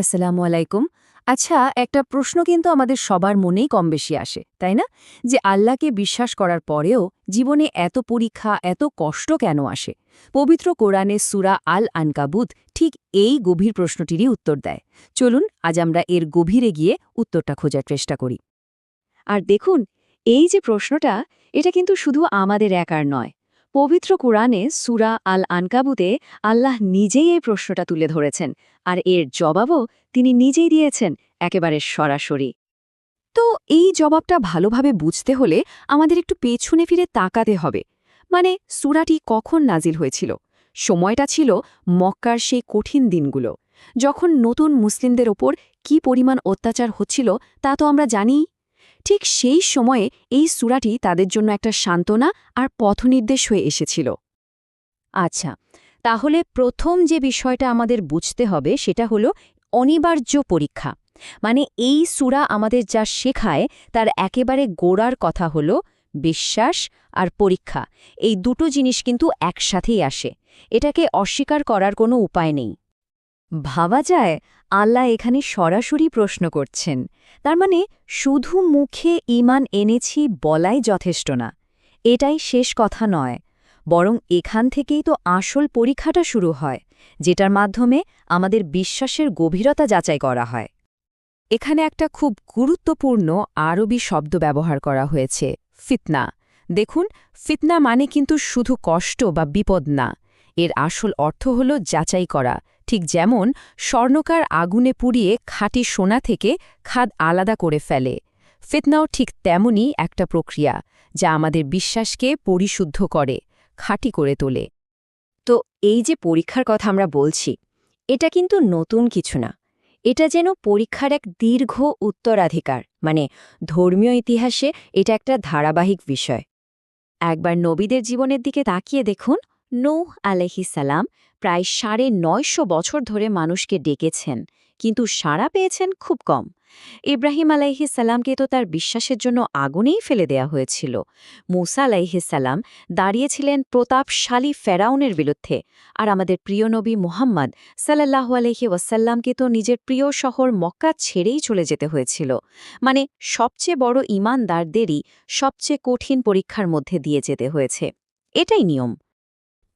আসসালামু আলাইকুম। আচ্ছা একটা প্রশ্ন কিন্তু আমাদের সবার মনেই কম বেশি আসে, তাই না? যে আল্লাহকে বিশ্বাস করার পরেও জীবনে এত পরীক্ষা, এত কষ্ট কেন আসে? পবিত্র কোরআনে সুরা আল আনকাবুত ঠিক এই গভীর প্রশ্নটিরই উত্তর দেয়। চলুন, আজ আমরা এর গভীরে গিয়ে উত্তরটা খোঁজার চেষ্টা করি। আর দেখুন, এই যে প্রশ্নটা, এটা কিন্তু শুধু আমাদের একার নয় পবিত্র কোরআনে সুরা আল আনকাবুতে আল্লাহ নিজেই এই প্রশ্নটা তুলে ধরেছেন, আর এর জবাবও তিনি নিজেই দিয়েছেন, একেবারে সরাসরি। তো এই জবাবটা ভালোভাবে বুঝতে হলে আমাদের একটু পেছনে ফিরে তাকাতে হবে। মানে সুরাটি কখন নাজিল হয়েছিল? সময়টা ছিল মক্কার সেই কঠিন দিনগুলো। যখন নতুন মুসলিমদের ওপর কি পরিমাণ অত্যাচার হচ্ছিল তা তো আমরা জানি ঠিক সেই সময়ে এই সুরাটি তাদের জন্য একটা সান্ত্বনা আর পথনির্দেশ হয়ে এসেছিল। আচ্ছা তাহলে প্রথম যে বিষয়টা আমাদের বুঝতে হবে সেটা হলো অনিবার্য পরীক্ষা। মানে এই সুরা আমাদের যা শেখায় তার একেবারে গোড়ার কথা হলো বিশ্বাস আর পরীক্ষা। এই দুটো জিনিস কিন্তু একসাথেই আসে। এটাকে অস্বীকার করার কোনো উপায় নেই। ভাবা যায় আল্লাহ এখানে সরাসরি প্রশ্ন করছেন। তার মানে শুধু মুখে ইমান এনেছি বলাই যথেষ্ট না। এটাই শেষ কথা নয়, বরং এখান থেকেই তো আসল পরীক্ষাটা শুরু হয়, যেটার মাধ্যমে আমাদের বিশ্বাসের গভীরতা যাচাই করা হয়। এখানে একটা খুব গুরুত্বপূর্ণ আরবি শব্দ ব্যবহার করা হয়েছে, ফিতনা। দেখুন, ফিতনা মানে কিন্তু শুধু কষ্ট বা বিপদ না, এর আসল অর্থ হল যাচাই করা ঠিক যেমন স্বর্ণকার আগুনে পুড়িয়ে খাঁটি সোনা থেকে খাদ আলাদা করে ফেলে। ফিতনাও ঠিক তেমনই একটা প্রক্রিয়া, যা আমাদের বিশ্বাসকে পরিশুদ্ধ করে, খাঁটি করে তোলে। তো এই যে পরীক্ষার কথা আমরা বলছি, এটা কিন্তু নতুন কিছু না। এটা যেন পরীক্ষার এক দীর্ঘ উত্তরাধিকার মানে ধর্মীয় ইতিহাসে এটা একটা ধারাবাহিক বিষয়। একবার নবীদের জীবনের দিকে তাকিয়ে দেখুন। নৌহ আলহিসাল্লাম প্রায় সাড়ে নয়শো বছর ধরে মানুষকে ডেকেছেন, কিন্তু সাড়া পেয়েছেন খুব কম। ইব্রাহিম আলাইহিসাল্লামকে তো তার বিশ্বাসের জন্য আগুনেই ফেলে দেয়া হয়েছিল। মুসা আলাইহিসাল্লাম দাঁড়িয়েছিলেন প্রতাপশালী ফেরাউনের বিরুদ্ধে, আর আমাদের প্রিয় নবী মোহাম্মদ সাল্লাহু আলহি ওয়াসাল্লামকে তো নিজের প্রিয় শহর মক্কা ছেড়েই চলে যেতে হয়েছিল। মানে সবচেয়ে বড় ইমানদারদেরই সবচেয়ে কঠিন পরীক্ষার মধ্যে দিয়ে যেতে হয়েছে। এটাই নিয়ম।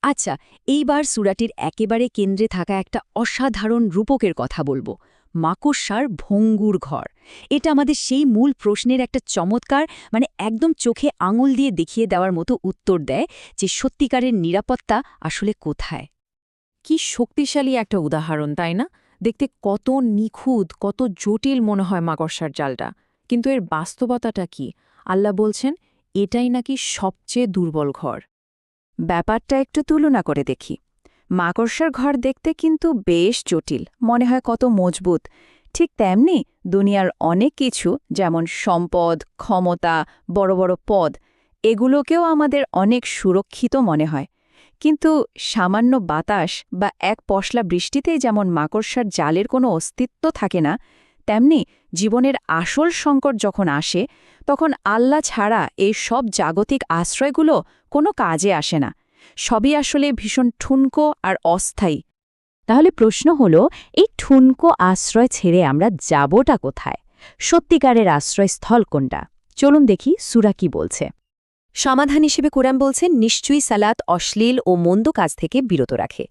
আচ্ছা এইবার সুরাটির একেবারে কেন্দ্রে থাকা একটা অসাধারণ রূপকের কথা বলব। মাকড়সার ভঙ্গুর ঘর। এটা আমাদের সেই মূল প্রশ্নের একটা চমৎকার মানে একদম চোখে আঙুল দিয়ে দেখিয়ে দেওয়ার মতো উত্তর দেয় যে সত্যিকারের নিরাপত্তা আসলে কোথায়। কি শক্তিশালী একটা উদাহরণ, তাই না? দেখতে কত নিখুঁত, কত জটিল মনে হয় মাকড়সার জালটা। কিন্তু এর বাস্তবতাটা কি? আল্লাহ বলছেন, এটাই নাকি সবচেয়ে দুর্বল ঘর। ব্যাপারটা একটু তুলনা করে দেখি। মাকড়সার ঘর দেখতে কিন্তু বেশ জটিল, মনে হয় কত মজবুত। ঠিক তেমনি দুনিয়ার অনেক কিছু, যেমন সম্পদ, ক্ষমতা, বড় বড় পদ, এগুলোকেও আমাদের অনেক সুরক্ষিত মনে হয়। কিন্তু সামান্য বাতাস বা এক পশলা বৃষ্টিতেই যেমন মাকড়সার জালের কোনো অস্তিত্ব থাকে না, তেমনি জীবনের আসল সংকট যখন আসে, তখন আল্লাহ ছাড়া এই সব জাগতিক আশ্রয়গুলো কোনো কাজে আসে না। সবই আসলে ভীষণ ঠুনকো আর অস্থায়ী। তাহলে প্রশ্ন হল, এই ঠুনকো আশ্রয় ছেড়ে আমরা যাবটা কোথায়? সত্যিকারের আশ্রয়স্থল কোনটা? চলুন দেখি সুরা কি বলছে। সমাধান হিসেবে কোরআন বলছেন নিশ্চয়ই সালাত অশ্লীল ও মন্দ কাজ থেকে বিরত রাখে।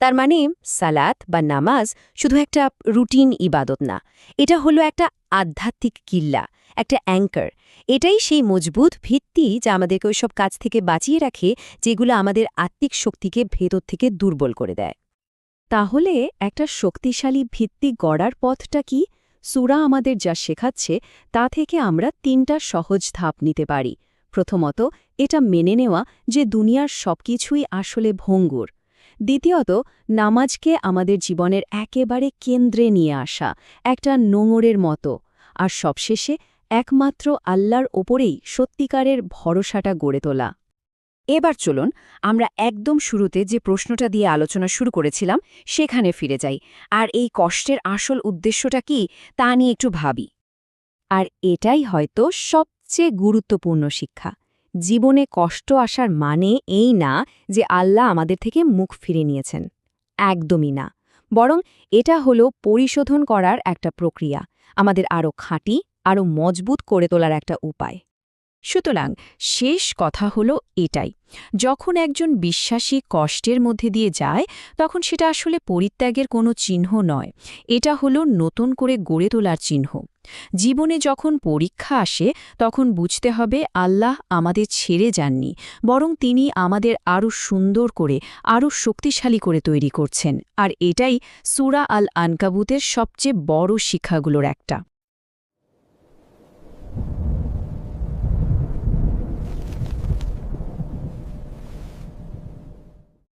তার মানে সালাত বা নামাজ শুধু একটা রুটিন ইবাদত না, এটা হলো একটা আধ্যাত্মিক কিল্লা, একটা অ্যাঙ্কার। এটাই সেই মজবুত ভিত্তি যা আমাদেরকে ওইসব কাজ থেকে বাঁচিয়ে রাখে, যেগুলো আমাদের আত্মিক শক্তিকে ভেতর থেকে দুর্বল করে দেয়। তাহলে একটা শক্তিশালী ভিত্তি গড়ার পথটা কি? সুরা আমাদের যা শেখাচ্ছে, তা থেকে আমরা তিনটা সহজ ধাপ নিতে পারি। প্রথমত, এটা মেনে নেওয়া যে দুনিয়ার সবকিছুই আসলে ভঙ্গুর। দ্বিতীয়ত, নামাজকে আমাদের জীবনের একেবারে কেন্দ্রে নিয়ে আসা একটা নোঙরের মতো। আর সবশেষে, একমাত্র আল্লাহর ওপরেই সত্যিকারের ভরসাটা গড়ে তোলা। এবার চলুন, আমরা একদম শুরুতে যে প্রশ্নটা দিয়ে আলোচনা শুরু করেছিলাম, সেখানে ফিরে যাই। আর এই কষ্টের আসল উদ্দেশ্যটা কি, তা নিয়ে একটু ভাবি। আর এটাই হয়তো সবচেয়ে গুরুত্বপূর্ণ শিক্ষা। জীবনে কষ্ট আসার মানে এই না যে আল্লাহ আমাদের থেকে মুখ ফিরে নিয়েছেন। একদমই না। বরং এটা হল পরিশোধন করার একটা প্রক্রিয়া, আমাদের আরও খাঁটি আরও মজবুত করে তোলার একটা উপায়। সুতরাং শেষ কথা হলো এটাই। যখন একজন বিশ্বাসী কষ্টের মধ্যে দিয়ে যায়, তখন সেটা আসলে পরিত্যাগের কোনো চিহ্ন নয়। এটা হলো নতুন করে গড়ে তোলার চিহ্ন। জীবনে যখন পরীক্ষা আসে, তখন বুঝতে হবে আল্লাহ আমাদের ছেড়ে যাননি, বরং তিনি আমাদের আরও সুন্দর করে, আরও শক্তিশালী করে তৈরি করছেন। আর এটাই সুরা আল আনকাবুতের সবচেয়ে বড় শিক্ষাগুলোর একটা।